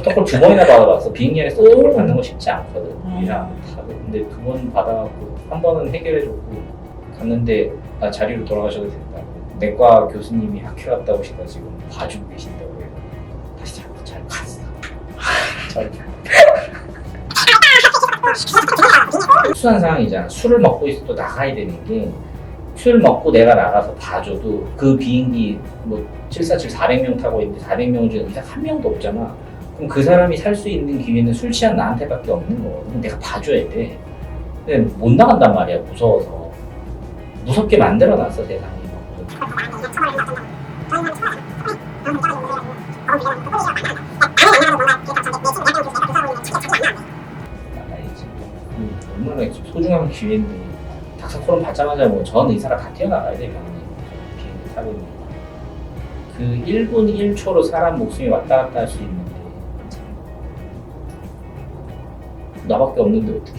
스토커를 두 번이나 받아봤어. 비행기 안에서 오. 받는 거 쉽지 않거든. 음. 이랑 타고. 근데 두 번 받아갖고 한 번은 해결해줬고 갔는데 아, 자리로 돌아가셔도 된다. 내과 교수님이 학회 갔다 오시다 지금 봐주고 계신다고 해요. 다시 잘, 잘 갔어. 잘 특수한 상황이잖아. 술을 먹고 있어도 나가야 되는 게 술 먹고 내가 나가서 봐줘도 그 비행기 뭐 747 400명 타고 있는데 400명 중에 의사 한 명도 없잖아. 그럼 그 사람이 살 수 있는 기회는 술 취한 나한테밖에 없는 거. 그럼 내가 봐줘야 돼. 근데 못 나간단 말이야 무서워서. 무섭게 만들어놨어 세상이. 나가야지. 음, 얼마나 소중한 기회인데 닥터코론 받자마자 뭐 전 의사가 다 뛰어나가야 돼 병원에 비행기 타고 있는 거. 그 1분 1초로 사람 목숨이 왔다 갔다 할 수 있는 나밖에 없는데 어떡해